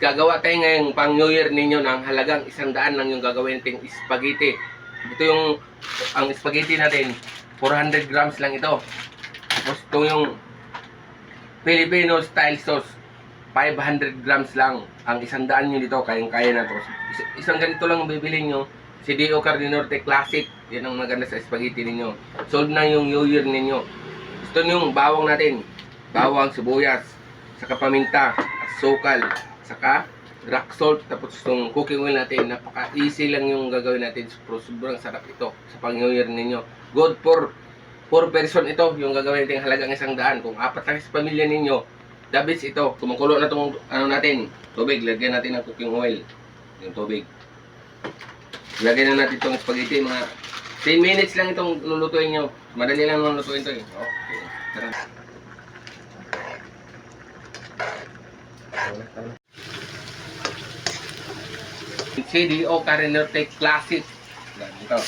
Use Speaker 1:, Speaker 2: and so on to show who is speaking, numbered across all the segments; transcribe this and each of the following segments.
Speaker 1: Gagawa tayo ngayong pang New Year ninyo ng halagang isang daan lang yung gagawin nating spaghetti. Ito yung, ang spaghetti natin, 400 grams lang ito. Tapos ito yung Filipino style sauce, 500 grams lang. Ang isang daan nyo dito, kayang-kaya na to. Is- isang ganito lang ang bibili nyo. Si Dio Cardinorte Classic, yan ang maganda sa spaghetti ninyo. Solve na yung New Year ninyo. Ito yung bawang natin. Bawang, sibuyas, saka paminta, sukal, saka rock salt, tapos itong cooking oil natin. Napaka-easy lang yung gagawin natin. Pero sobrang sarap ito sa pang ninyo. Good for 4 person ito, yung gagawin natin halagang isang daan. Kung apat lang sa pamilya ninyo, the ito. Kumukulo na itong ano natin, tubig. Lagyan natin ng cooking oil. Yung tubig. Lagyan na natin itong spaghetti. Mga 10 minutes lang itong lulutuin nyo. Madali lang lulutuin ito eh. Okay. Tara. CDO Carinote Classic. Ito.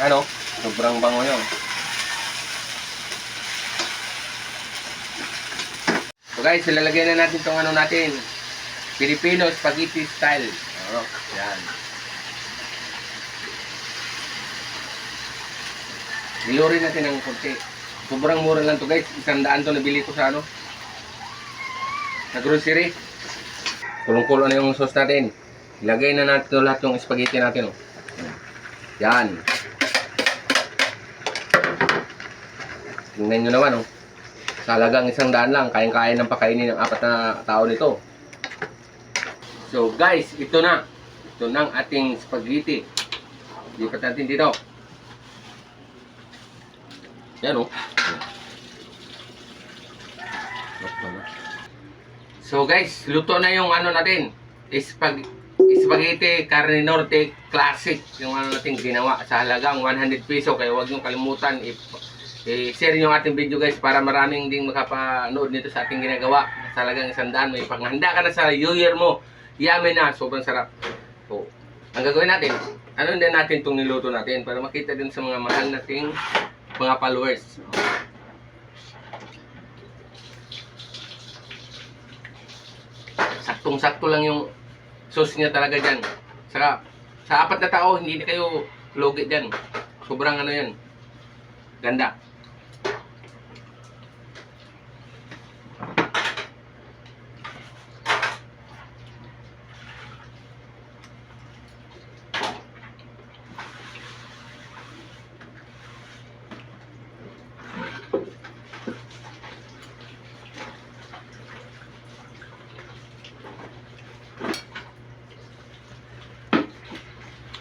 Speaker 1: Ano? Sobrang bango yun. So guys, ilalagay na natin itong ano natin. Filipino spaghetti style. Ano? Yan. Nilurin natin ng konti. Sobrang mura lang to guys. Isang daan to nabili ko sa ano. Sa grocery. Kulong-kulo na yung sauce natin. Ilagay na natin lahat yung spaghetti natin. Oh. Yan. Tingnan nyo naman, oh. Sa halagang isang daan lang, kayang-kaya ng pakainin ng apat na tao nito. So, guys, ito na. Ito na ang ating spaghetti. Lipat natin dito. Yan, oh. So, guys, luto na yung ano natin. Spag spaghetti carne norte classic. Yung ano natin ginawa sa halagang 100 peso. Kaya huwag nyo kalimutan i-share yung ating video guys para maraming ding makapanood nito sa ating ginagawa. Sa halagang isang daan, may panghanda ka na sa New Year mo. Yummy na, sobrang sarap. So, ang gagawin natin, ano din natin itong niluto natin para makita din sa mga mahal nating mga followers. Saktong-sakto lang yung sauce niya talaga dyan. Saka, sa apat na tao, hindi na kayo logi dyan. Sobrang ano yan. Ganda.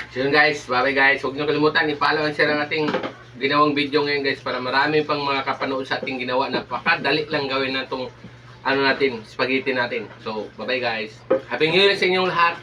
Speaker 1: So yun guys, bye guys. Huwag niyo kalimutan, i-follow and share ang ating ginawang video ngayon guys para marami pang mga kapanood sa ating ginawa. Napakadali lang gawin na itong ano natin, spaghetti natin. So, bye guys. Happy New Year sa inyong lahat.